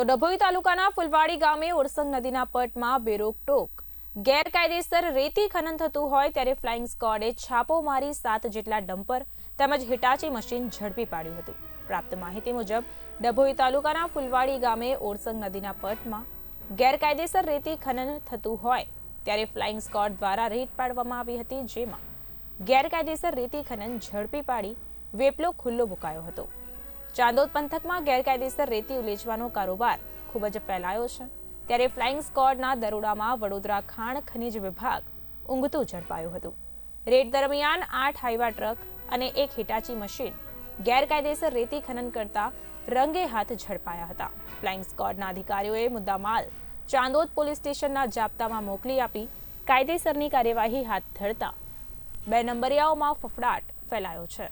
તો ડભોઈ તાલુકાના ફુલવાડી ગામે ઓરસંગ નદીના પટમાં બેરોકટોક ગેરકાયદેસર રેતી ખનન થતું હોય ત્યારે ફ્લાઇંગ સ્કોડે છાપો મારી સાત જેટલા ડમ્પર તેમજ હિટાચી મશીન ઝડપી પાડ્યું હતું. પ્રાપ્ત માહિતી મુજબ, ડભોઈ તાલુકાના ફુલવાડી ગામે ઓરસંગ નદીના પટમાં ગેરકાયદેસર રેતી ખનન થતું હોય ત્યારે ફ્લાઇંગ સ્કોડ દ્વારા રેડ પાડવામાં આવી હતી જેમાં ગેરકાયદેસર રેતી ખનન ઝડપી પાડી વેપલો ખુલ્લો મુકાયો હતો. ચાંદોદ પંથકમાં ગેરકાયદેસર રેતી ઉલેચવાનો કારોબાર ખૂબ જ ફેલાયો છે. ત્યારે ફ્લાઇંગ સ્કોડના દરોડામાં વડોદરા ખાણ ખનિજ વિભાગ ઊંઘતું ઝડપાયું હતું. રેડ દરમિયાન આઠ હાઈવા ટ્રક અને એક હિટાચી મશીન ગેરકાયદેસર રેતી ખનન કરતા રંગે હાથ ઝડપાયા હતા. ફ્લાઇંગ સ્કોડના અધિકારીઓએ મુદ્દામાલ ચાંદોદ પોલીસ સ્ટેશનના જાપ્તામાં મોકલી આપી કાયદેસરની કાર્યવાહી હાથ ધરતા બે નંબરિયાઓમાં ફફડાટ ફેલાયો છે.